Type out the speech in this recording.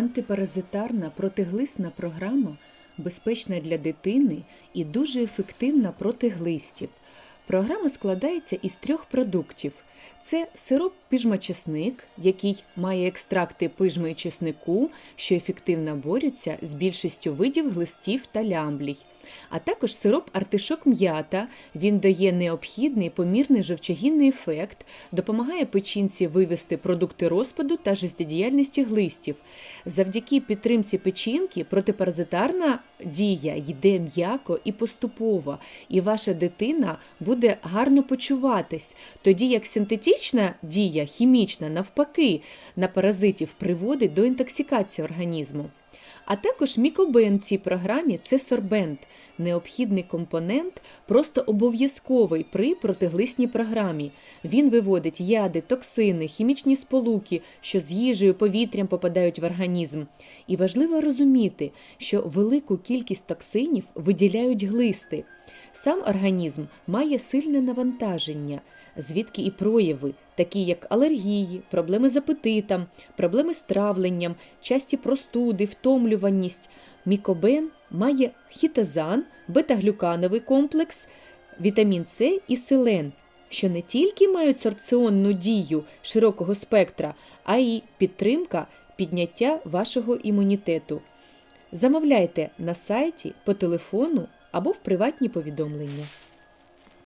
Антипаразитарна протиглисна програма безпечна для дитини і дуже ефективна проти глистів. Програма складається із трьох продуктів: це сироп пижмачесник, який має екстракти пижми і чеснику, що ефективно борються з більшістю видів глистів та лямблій. А також сироп артишок м'ята. Він дає необхідний помірний жовчогінний ефект, допомагає печінці вивести продукти розпаду та життєдіяльності глистів. Завдяки підтримці печінки протипаразитарна дія йде м'яко і поступово, і ваша дитина буде гарно почуватись, тоді як синтетична дія, хімічна, навпаки, на паразитів приводить до інтоксикації організму. А також мікобен цій програмі це сорбент, необхідний компонент, просто обов'язковий при протиглисній програмі. Він виводить яди, токсини, хімічні сполуки, що з їжею, повітрям попадають в організм. І важливо розуміти, що велику кількість токсинів виділяють глисти. Сам організм має сильне навантаження, звідки і прояви, такі як алергії, проблеми з апетитом, проблеми з травленням, часті простуди, втомлюваність. Мікобен має хітозан, бета-глюкановий комплекс, вітамін С і селен, що не тільки мають сорбціонну дію широкого спектра, а й підтримка підняття вашого імунітету. Замовляйте на сайті, по телефону або в приватні повідомлення.